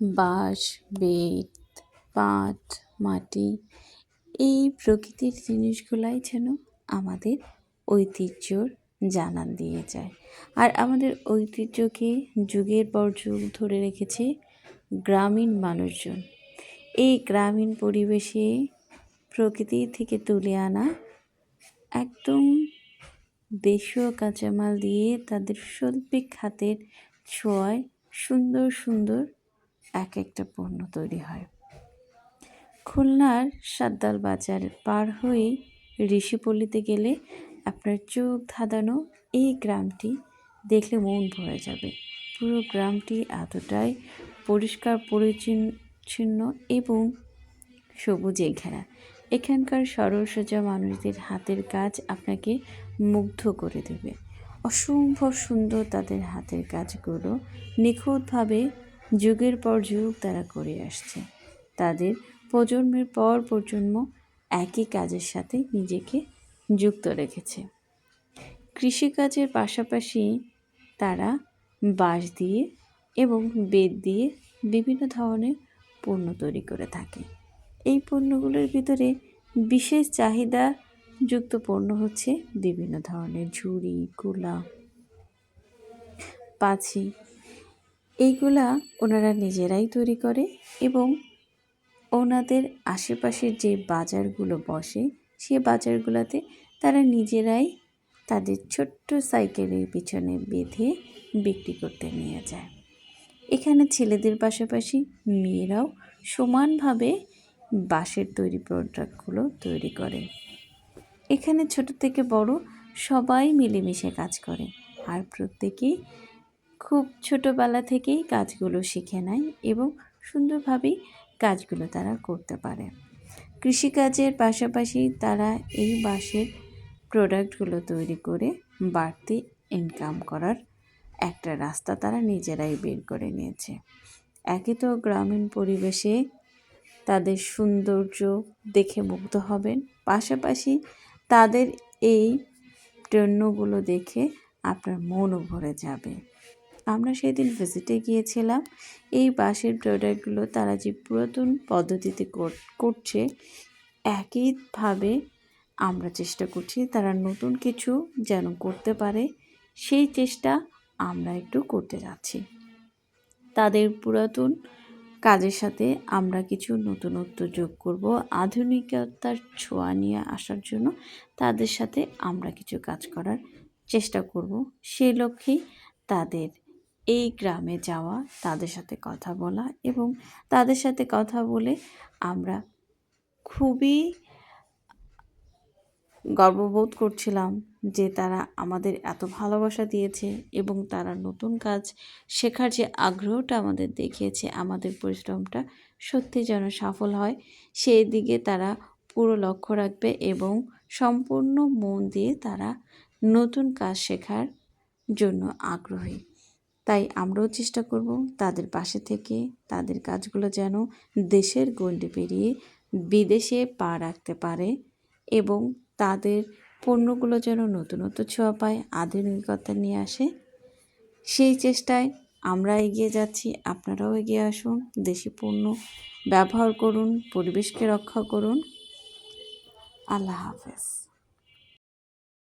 বাঁশ, বেত, পাট, মাটি এই প্রকৃতির জিনিসগুলাই যেন আমাদের ঐতিহ্যর জানান দিয়ে যায়। আর আমাদের ঐতিহ্যকে যুগের পর যুগ ধরে রেখেছে গ্রামীণ মানুষজন। এই গ্রামীণ পরিবেশে প্রকৃতি থেকে তুলে আনা একদম দেশীয় কাঁচামাল দিয়ে তাদের শৈল্পিক হাতের ছোঁয়ায় সুন্দর সুন্দর এক একটা পণ্য তৈরি হয়। খুলনার সাদ্দাল বাজার পার হয়ে ঋষিপল্লিতে গেলে আপনার চোখ ধাঁধানো এই গ্রামটি দেখলে মন ভরে যাবে। পুরো গ্রামটি এতটাই পরিষ্কার, পরিচ্ছন্ন এবং সবুজে ঘেরা এখানকার সরল সোজা মানুষদের হাতের কাজ আপনাকে মুগ্ধ করে দেবে। অসম্ভব সুন্দর তাদের হাতের কাজগুলো। নিখুঁতভাবে যুগের পর যুগ তারা করে আসছে। তাদের প্রজন্মের পর প্রজন্ম একই কাজের সাথে নিজেকে যুক্ত রেখেছে। কৃষিকাজের পাশাপাশি তারা বাঁশ দিয়ে এবং বেত দিয়ে বিভিন্ন ধরনের পণ্য তৈরি করে থাকে। এই পণ্যগুলোর ভিতরে বিশেষ চাহিদা যুক্ত পণ্য হচ্ছে বিভিন্ন ধরনের ঝুড়ি, কুলা পাছি এইগুলা ওনারা নিজেরাই তৈরি করে এবং ওনাদের আশেপাশের যে বাজারগুলো বসে, সে বাজারগুলোতে তারা নিজেরাই তাদের ছোট্ট সাইকেলের পিছনে বেঁধে বিক্রি করতে নিয়ে যায়। এখানে ছেলেদের পাশাপাশি মেয়েরাও সমানভাবে বাঁশের তৈরি প্রোডাক্টগুলো তৈরি করে। এখানে ছোট থেকে বড় সবাই মিলেমিশে কাজ করে। আর প্রত্যেকেই খুব ছোটোবেলা থেকেই কাজগুলো শিখে নেয় এবং সুন্দরভাবেই কাজগুলো তারা করতে পারে। কৃষিকাজের পাশাপাশি তারা এই বাঁশের প্রোডাক্টগুলো তৈরি করে বাড়তি ইনকাম করার একটা রাস্তা তারা নিজেরাই বের করে নিয়েছে। একে তো গ্রামীণ পরিবেশে তাদের সৌন্দর্য দেখে মুগ্ধ হবেন, পাশাপাশি তাদের এই পণ্যগুলো দেখে আপনার মনও ভরে যাবে। আমরা সেদিন ভিজিটে গিয়েছিলাম। এই বাঁশের প্রোডাক্টগুলো তারা যে পুরাতন পদ্ধতিতে করছে, একইভাবে আমরা চেষ্টা করছি তারা নতুন কিছু যেন করতে পারে, সেই চেষ্টা আমরা একটু করতে যাচ্ছি। তাদের পুরাতন কাজের সাথে আমরা কিছু নতুনত্ব যোগ করব। আধুনিকতার ছোঁয়া নিয়ে আসার জন্য তাদের সাথে আমরা কিছু কাজ করার চেষ্টা করব। সেই লক্ষ্যেই তাদের এই গ্রামে যাওয়া, তাদের সাথে কথা বলা এবং তাদের সাথে কথা বলে আমরা খুবই গর্ববোধ করছিলাম যে তারা আমাদের এত ভালোবাসা দিয়েছে এবং তারা নতুন কাজ শেখার যে আগ্রহটা আমাদের দেখিয়েছে, আমাদের পরিশ্রমটা সত্যি যেন সফল হয়। সেই দিকে তারা পুরো লক্ষ্য রাখবে এবং সম্পূর্ণ মন দিয়ে তারা নতুন কাজ শেখার জন্য আগ্রহী। তাই আমরাও চেষ্টা করব তাদের পাশে থেকে তাদের কাজগুলো যেন দেশের গণ্ডি পেরিয়ে বিদেশে পা রাখতে পারে এবং তাদের পণ্যগুলো যেন নতুনত্ব ছোঁয়া পায়, আধুনিকতা নিয়ে আসে। সেই চেষ্টায় আমরা এগিয়ে যাচ্ছি, আপনারাও এগিয়ে আসুন, দেশি পণ্য ব্যবহার করুন, পরিবেশকে রক্ষা করুন। আল্লাহ হাফেজ।